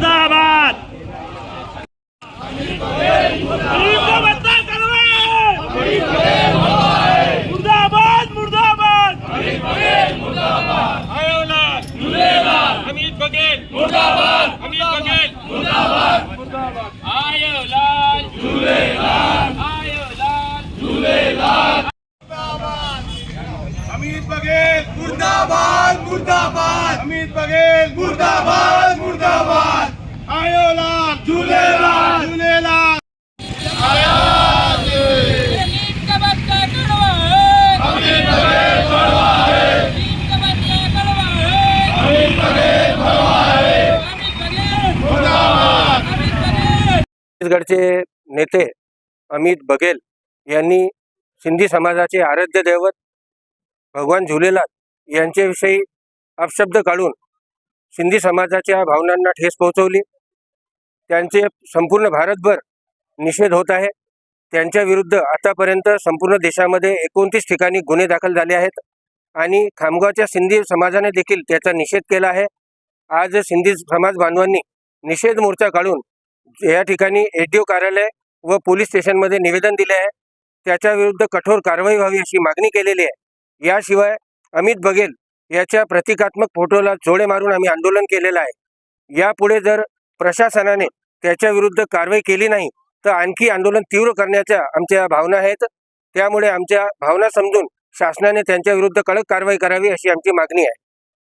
মুর্দাবাদ মুর্দাবাদ মুর্দাবাদ हमीद बघेल मुर्दाबाद हमीद बघेल मुर्दाबाद मुर्दाबाद आयो लाल झूलेलाल आयो लाल झूलेलाल हमीद बघेल मुर्दाबाद मुर्दाबाद हमीद बघेल मुर्दाबाद मुर्दाबाद छत्तीसगडचे नेते अमित बघेल यांनी सिंधी समाजाचे आराध्य दैवत भगवान झुलेलाल यांच्याविषयी अपशब्द काढून सिंधी समाजाच्या भावनांना ठेस पोहोचवली. त्यांचे संपूर्ण भारतभर निषेध होत आहे. त्यांच्या विरुद्ध आतापर्यंत संपूर्ण देशामध्ये एकोणतीस ठिकाणी गुन्हे दाखल झाले आहेत आणि खामगावच्या सिंधी समाजाने देखील त्याचा निषेध केला आहे. आज सिंधी समाज बांधवांनी निषेध मोर्चा काढून या ठिकाणी एस कार्यालय व पोलीस स्टेशनमध्ये निवेदन दिले आहे. त्याच्या विरुद्ध कठोर कारवाई व्हावी अशी मागणी केलेली आहे. याशिवाय अमित बघेल याच्या प्रतिकात्मक फोटोला जोडे मारून आम्ही आंदोलन केलेलं आहे. यापुढे जर प्रशासनाने त्याच्या विरुद्ध कारवाई केली नाही तर आणखी आंदोलन तीव्र करण्याच्या आमच्या भावना आहेत. त्यामुळे आमच्या भावना समजून शासनाने त्यांच्या विरुद्ध कडक कारवाई करावी अशी आमची मागणी आहे.